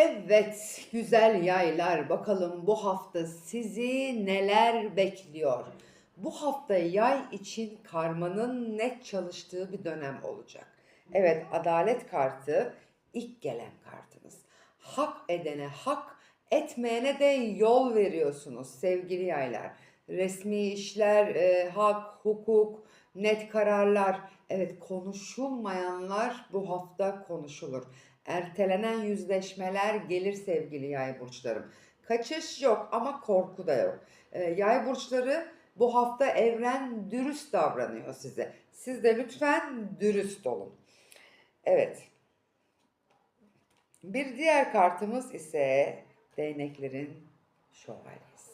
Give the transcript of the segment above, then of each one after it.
Evet, güzel yaylar. Bakalım bu hafta sizi neler bekliyor? Bu hafta yay için karmanın net çalıştığı bir dönem olacak. Evet, adalet kartı ilk gelen kartınız. Hak edene hak, etmeyene de yol veriyorsunuz sevgili yaylar. Resmi işler, e, hak, hukuk, net kararlar. Evet, konuşulmayanlar bu hafta konuşulur. Ertelenen yüzleşmeler gelir sevgili yay burçlarım. Kaçış yok ama korku da yok. Ee, yay burçları bu hafta evren dürüst davranıyor size. Siz de lütfen dürüst olun. Evet. Bir diğer kartımız ise değneklerin şövalyesi.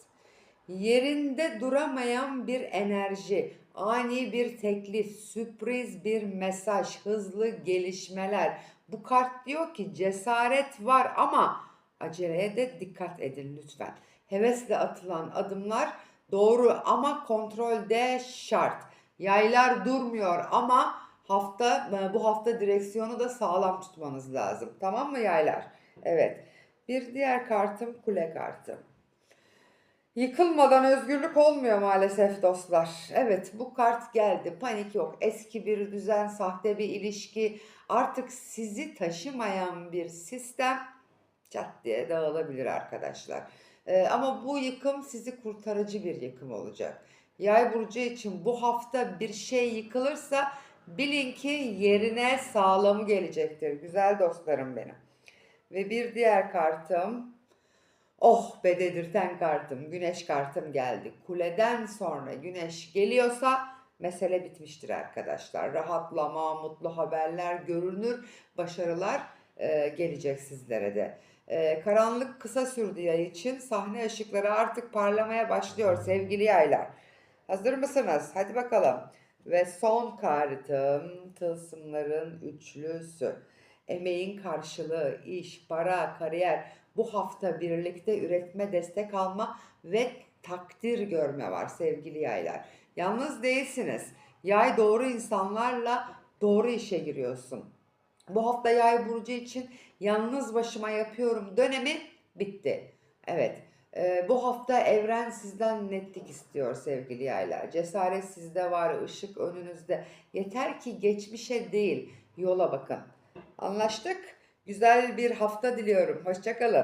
Yerinde duramayan bir enerji, ani bir teklif, sürpriz bir mesaj, hızlı gelişmeler. Bu kart diyor ki cesaret var ama aceleye de dikkat edin lütfen. Hevesle atılan adımlar doğru ama kontrolde şart. Yaylar durmuyor ama hafta bu hafta direksiyonu da sağlam tutmanız lazım. Tamam mı yaylar? Evet. Bir diğer kartım kule kartı. Yıkılmadan özgürlük olmuyor maalesef dostlar. Evet bu kart geldi. Panik yok. Eski bir düzen, sahte bir ilişki, artık sizi taşımayan bir sistem çat diye dağılabilir arkadaşlar. Ee, ama bu yıkım sizi kurtarıcı bir yıkım olacak. Yay burcu için bu hafta bir şey yıkılırsa bilin ki yerine sağlamı gelecektir. Güzel dostlarım benim. Ve bir diğer kartım Oh be dedirten kartım, güneş kartım geldi. Kuleden sonra güneş geliyorsa mesele bitmiştir arkadaşlar. Rahatlama, mutlu haberler, görünür başarılar e, gelecek sizlere de. E, karanlık kısa sürdüğü yay için sahne ışıkları artık parlamaya başlıyor sevgili yaylar. Hazır mısınız? Hadi bakalım. Ve son kartım tılsımların üçlüsü. Emeğin karşılığı, iş, para, kariyer, bu hafta birlikte üretme, destek alma ve takdir görme var sevgili yaylar. Yalnız değilsiniz. Yay doğru insanlarla doğru işe giriyorsun. Bu hafta yay burcu için yalnız başıma yapıyorum dönemi bitti. Evet. e, bu hafta evren sizden netlik istiyor sevgili yaylar. Cesaret sizde var, ışık önünüzde. Yeter ki geçmişe değil, yola bakın. Anlaştık. Güzel bir hafta diliyorum. Hoşçakalın.